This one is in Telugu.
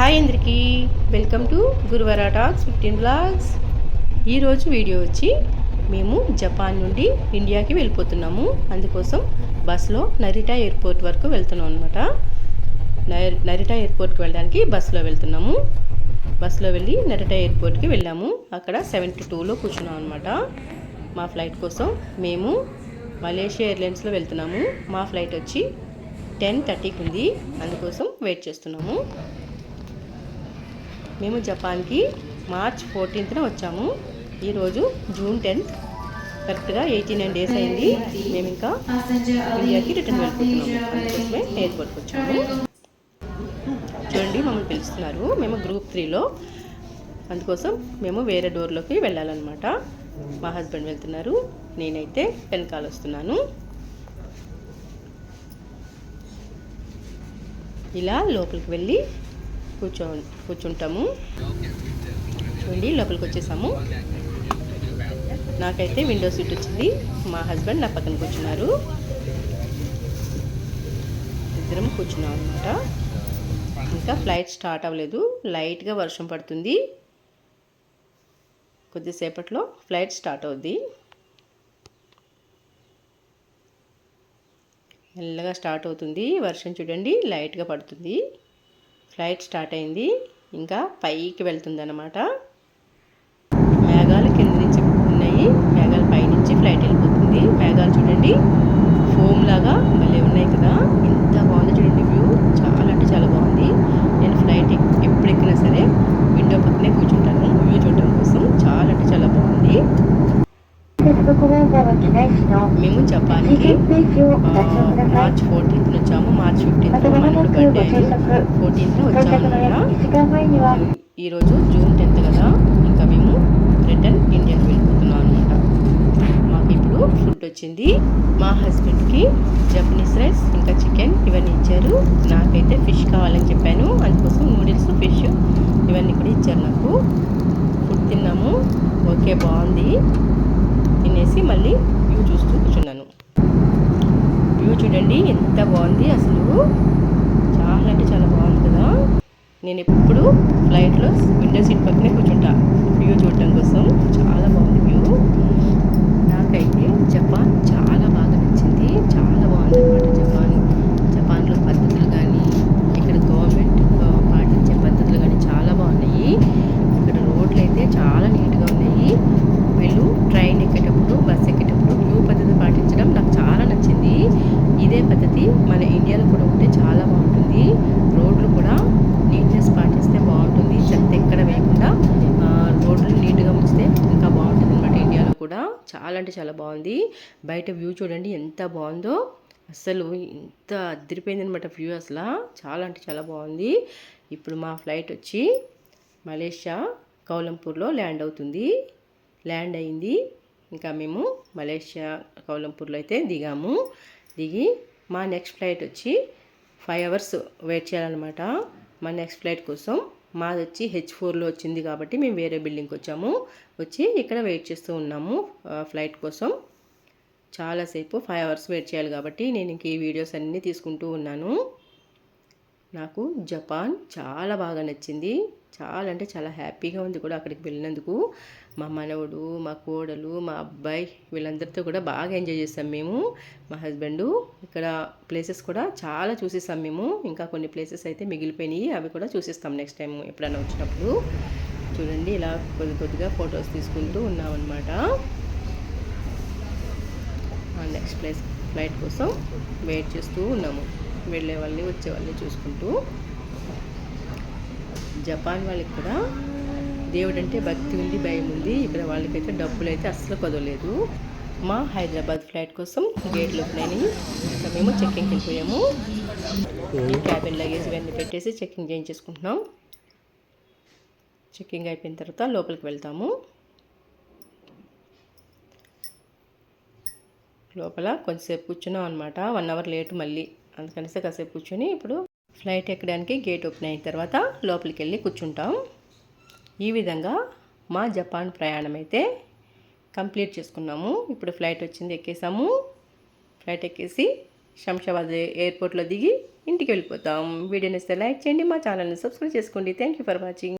హాయ్ అందరికీ. వెల్కమ్ టు గురువార టాక్స్ ఫిఫ్టీన్ బ్లాగ్స్. ఈరోజు వీడియో వచ్చి మేము జపాన్ నుండి ఇండియాకి వెళ్ళిపోతున్నాము. అందుకోసం బస్సులో నరిటా ఎయిర్పోర్ట్ వరకు వెళ్తున్నాం అనమాట నరిటా ఎయిర్పోర్ట్కి వెళ్ళడానికి బస్సులో వెళ్తున్నాము. బస్సులో వెళ్ళి నరిటా ఎయిర్పోర్ట్కి వెళ్ళాము. అక్కడ సెవెంటీ టూలో కూర్చున్నాం అనమాట మా ఫ్లైట్ కోసం మేము మలేషియా ఎయిర్లైన్స్లో వెళ్తున్నాము. మా ఫ్లైట్ వచ్చి టెన్ థర్టీకి ఉంది. అందుకోసం వెయిట్ చేస్తున్నాము. మేము జపాన్కి మార్చ్ ఫోర్టీన్త్న వచ్చాము. ఈరోజు జూన్ టెన్త్. కరెక్ట్గా ఎయిటీ నైన్ డేస్ అయింది. మేము ఇంకా ఇండియాకి రిటర్న్ వెళ్ళిపోతున్నాము అందుకోసమే ఎయిర్పోర్ట్కి వచ్చాము. చూడండి మమ్మల్ని పిలుస్తున్నారు. మేము గ్రూప్ త్రీలో. అందుకోసం మేము వేరే డోర్లోకి వెళ్ళాలన్నమాట. మా హస్బెండ్ వెళ్తున్నారు. నేనైతే వెనకాల వస్తున్నాను. ఇలా లోపలికి వెళ్ళి కూర్చో కూర్చుంటాము. చూడండి లోపలికి వచ్చేసాము. నాకైతే విండో సీట్ వచ్చింది. మా హస్బెండ్ నా పక్కన కూర్చున్నారు. ఇద్దరం కూర్చున్నాం అనమాట ఇంకా ఫ్లైట్ స్టార్ట్ అవ్వలేదు. లైట్గా వర్షం పడుతుంది. కొద్దిసేపట్లో ఫ్లైట్ స్టార్ట్ అవుద్ది. మెల్లగా స్టార్ట్ అవుతుంది. వర్షం చూడండి లైట్గా పడుతుంది. ఫ్లైట్ స్టార్ట్ అయింది. ఇంకా పైకి వెళ్తుంది అనమాట మేఘాలు కింద నుంచి ఉన్నాయి మేఘాలు పైనుంచి ఫ్లైట్ వెళ్ళిపోతుంది మేఘాలు చూడండి ఫోమ్ లాగా భలే ఉన్నాయి కదా ఎంత బాగుంది చూడండి వ్యూ చాలా అంటే చాలా బాగుంది నేను ఫ్లైట్ ఎప్పుడు ఎక్కినా సరే విండో పక్కనే కూర్చుంటాను వ్యూ చూడటం కోసం చాలా అంటే చాలా బాగుంది మేము జపాన్కి మార్చ్ ఫోర్టీన్త్ వచ్చాము. మార్చ్ ఫిఫ్టీన్త్ మనకు బర్త్డే ఫోర్టీన్త్ వచ్చాము ఈరోజు జూన్ టెన్త్ కదా ఇంకా మేము రిటర్న్ ఇండియాకి వెళ్ళిపోతున్నాం అనమాట మాకు ఇప్పుడు ఫుడ్ వచ్చింది. మా హస్బెండ్కి జపనీస్ రైస్ ఇంకా చికెన్ ఇవన్నీ ఇచ్చారు. నాకైతే ఫిష్ కావాలని చెప్పాను. అందుకోసం నూడిల్స్ ఫిష్ ఇవన్నీ కూడా ఇచ్చారు నాకు. ఫుడ్ తిన్నాము. ఓకే బాగుంది తినేసి మళ్ళీ వ్యూ చూస్తూ కూర్చున్నాను వ్యూ చూడండి ఎంత బాగుంది అసలు. చాలా అంటే చాలా బాగుంది కదా. నేను ఎప్పుడు ఫ్లైట్లో విండో సీట్ పక్కనే కూర్చుంటా వ్యూ చూడటం కోసం చాలా బాగుంది వ్యూ నాకైతే జపాన్ చాలా బాగా నచ్చింది చాలా బాగుంది అనమాట జపాన్ జపాన్లో పద్ధతులు కానీ ఇక్కడ గవర్నమెంట్ పాటించే పద్ధతులు కానీ చాలా బాగున్నాయి ఇక్కడ రోడ్లు అయితే చాలా నీట్గా ఉన్నాయి వీళ్ళు ట్రైన్ ఎక్కేటప్పుడు బస్ ఎక్కేటప్పుడు క్యూ పద్ధతి పాటించడం నాకు చాలా నచ్చింది ఇదే పద్ధతి మన ఇండియాలో కూడా ఉంటే చాలా బాగుంటుంది రోడ్లు కూడా నీట్నెస్ పాటిస్తే బాగుంటుంది చెత్త ఎక్కడ వేయకుండా రోడ్లు నీట్గా ఉంచితే ఇంకా బాగుంటుంది అనమాట ఇండియాలో కూడా చాలా అంటే చాలా బాగుంది. బయట వ్యూ చూడండి ఎంత బాగుందో. అసలు ఇంత అదిరిపోయింది అనమాట వ్యూ అసలు. చాలా అంటే చాలా బాగుంది. ఇప్పుడు మా ఫ్లైట్ వచ్చి మలేషియా కౌలంపూర్లో ల్యాండ్ అవుతుంది. ల్యాండ్ అయింది. ఇంకా మేము మలేషియా కౌలంపూర్లో అయితే దిగాము. దిగి మా నెక్స్ట్ ఫ్లైట్ వచ్చి ఫైవ్ అవర్స్ వెయిట్ చేయాలన్నమాట. మా నెక్స్ట్ ఫ్లైట్ కోసం మాది వచ్చి హెచ్ ఫోర్లో వచ్చింది కాబట్టి మేము వేరే బిల్డింగ్కి వచ్చాము. వచ్చి ఇక్కడ వెయిట్ చేస్తూ ఉన్నాము ఫ్లైట్ కోసం. చాలాసేపు ఫైవ్ అవర్స్ వెయిట్ చేయాలి కాబట్టి నేను ఇంక ఈ వీడియోస్ అన్నీ తీసుకుంటూ ఉన్నాను. నాకు జపాన్ చాలా బాగా నచ్చింది. చాలా అంటే చాలా హ్యాపీగా ఉంది కూడా అక్కడికి వెళ్ళినందుకు. మా మనవడు మా కోడలు మా అబ్బాయి వీళ్ళందరితో కూడా బాగా ఎంజాయ్ చేసాం మేము. మా హస్బెండు ఇక్కడ ప్లేసెస్ కూడా చాలా చూసేస్తాం మేము. ఇంకా కొన్ని ప్లేసెస్ అయితే మిగిలిపోయినాయి. అవి కూడా చూసేస్తాం నెక్స్ట్ టైం ఎప్పుడైనా వచ్చినప్పుడు. చూడండి ఇలా కొద్ది కొద్దిగా ఫొటోస్ తీసుకుంటూ ఉన్నామన్నమాట. నెక్స్ట్ ప్లేస్ ఫ్లైట్ కోసం వెయిట్ చేస్తూ ఉన్నాము. వెళ్ళే వాళ్ళని వచ్చే వాళ్ళని చూసుకుంటూ జపాన్ వాళ్ళకి కూడా దేవుడు అంటే భక్తి ఉంది భయం ఉంది. ఇక్కడ వాళ్ళకైతే డబ్బులు అయితే అస్సలు కుదవలేదు మా హైదరాబాద్ ఫ్లైట్ కోసం గేట్లు ఓపెన్ ఇంకా మేము చెక్కింగ్కి వెళ్ళిపోయాము. క్యాబిన్ లగేజ్ ఇవన్నీ పెట్టేసి చెక్కింగ్ చేయించేసుకుంటున్నాం. చెక్కింగ్ అయిపోయిన తర్వాత లోపలికి వెళ్తాము. లోపల కొంచెంసేపు కూర్చున్నాం అనమాట వన్ అవర్ లేట్ మళ్ళీ. అందుకనేసి కాసేపు కూర్చొని ఇప్పుడు ఫ్లైట్ ఎక్కడానికి గేట్ ఓపెన్ అయిన తర్వాత లోపలికి వెళ్ళి కూర్చుంటాం. ఈ విధంగా మా జపాన్ ప్రయాణం అయితే కంప్లీట్ చేసుకున్నాము. ఇప్పుడు ఫ్లైట్ వచ్చింది ఎక్కేసాము. ఫ్లైట్ ఎక్కేసి శంషాబాద్ ఎయిర్పోర్ట్లో దిగి ఇంటికి వెళ్ళిపోతాం. వీడియోని ఇస్తే లైక్ చేయండి మా ఛానల్ని సబ్స్క్రైబ్ చేసుకోండి. Thank you for watching